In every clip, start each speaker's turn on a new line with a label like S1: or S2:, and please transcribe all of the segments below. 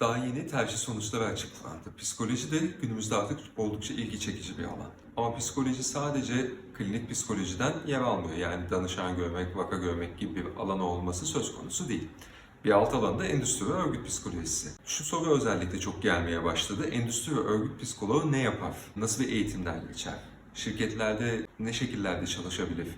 S1: Daha yeni tercih sonuçları açıklandı. Psikoloji de günümüzde artık oldukça ilgi çekici bir alan. Ama psikoloji sadece klinik psikolojiden yer almıyor. Yani danışan görmek, vaka görmek gibi bir alan olması söz konusu değil. Bir alt alan da endüstri ve örgüt psikolojisi. Şu soru özellikle çok gelmeye başladı. Endüstri ve örgüt psikoloğu ne yapar? Nasıl bir eğitimden geçer? Şirketlerde ne şekillerde çalışabilir?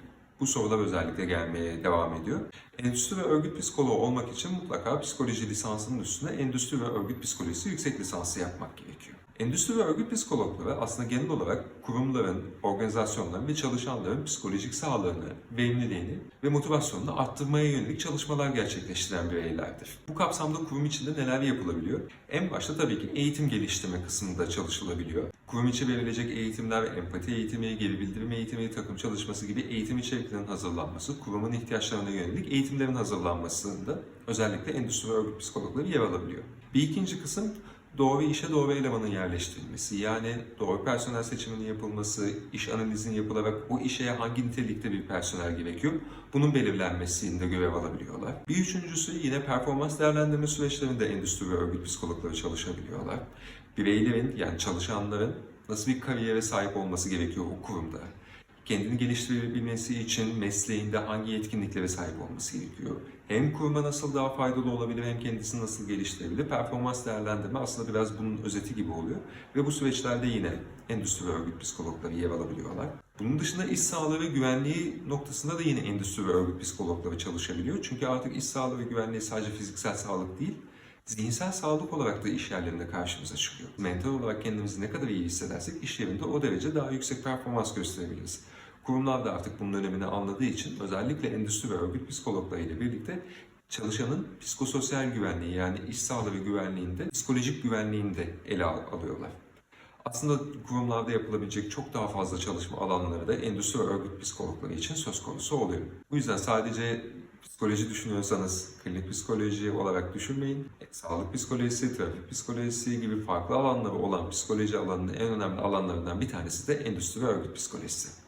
S1: Bu sorular özellikle gelmeye devam ediyor. Endüstri ve örgüt psikoloğu olmak için mutlaka psikoloji lisansının üstüne endüstri ve örgüt psikolojisi yüksek lisansı yapmak gerekiyor. Endüstri ve örgüt psikologları aslında genel olarak kurumların, organizasyonların ve çalışanların psikolojik sağlığını, verimliliğini ve motivasyonunu arttırmaya yönelik çalışmalar gerçekleştiren bireylerdir. Bu kapsamda kurum içinde neler yapılabiliyor? En başta tabii ki eğitim geliştirme kısmında çalışılabiliyor. Kurum içi verilecek eğitimler, empati eğitimi, geri bildirim eğitimi, takım çalışması gibi eğitim içeriklerinin hazırlanması, kurumun ihtiyaçlarına yönelik eğitimlerin hazırlanmasında özellikle endüstri ve örgüt psikologları yer alabiliyor. Bir ikinci kısım doğru işe doğru elemanın yerleştirilmesi. Yani doğru personel seçiminin yapılması, iş analizinin yapılarak bu işe hangi nitelikte bir personel gerekiyor, bunun belirlenmesinde görev alabiliyorlar. Bir üçüncüsü yine performans değerlendirme süreçlerinde endüstri ve örgüt psikologları çalışabiliyorlar. Bireylerin yani çalışanların nasıl bir kariyere sahip olması gerekiyor o kurumda? kendini geliştirebilmesi için mesleğinde hangi yetkinliklere sahip olması gerekiyor? Hem kuruma nasıl daha faydalı olabilir hem kendisini nasıl geliştirebilir? Performans değerlendirme aslında biraz bunun özeti gibi oluyor. Ve bu süreçlerde yine endüstri örgüt psikologları yer alabiliyorlar. Bunun dışında iş sağlığı ve güvenliği noktasında da yine endüstri ve örgüt psikologları çalışabiliyor. Çünkü artık iş sağlığı ve güvenliği sadece fiziksel sağlık değil, zihinsel sağlık olarak da iş yerlerinde karşımıza çıkıyor. Mental olarak kendimizi ne kadar iyi hissedersek iş yerinde o derece daha yüksek performans gösterebiliriz. Kurumlar da artık bunun önemini anladığı için özellikle endüstri ve örgüt psikologları ile birlikte çalışanın psikososyal güvenliği yani iş sağlığı ve güvenliğinde psikolojik güvenliğini de ele al- alıyorlar. Aslında kurumlarda yapılabilecek çok daha fazla çalışma alanları da endüstri ve örgüt psikologları için söz konusu oluyor. Bu yüzden sadece psikoloji düşünüyorsanız klinik psikoloji olarak düşünmeyin. Sağlık psikolojisi, trafik psikolojisi gibi farklı alanları olan psikoloji alanının en önemli alanlarından bir tanesi de endüstri ve örgüt psikolojisi.